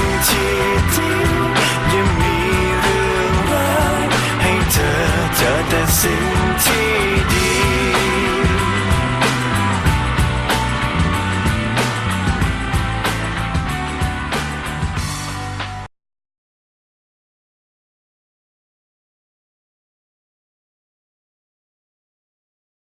ง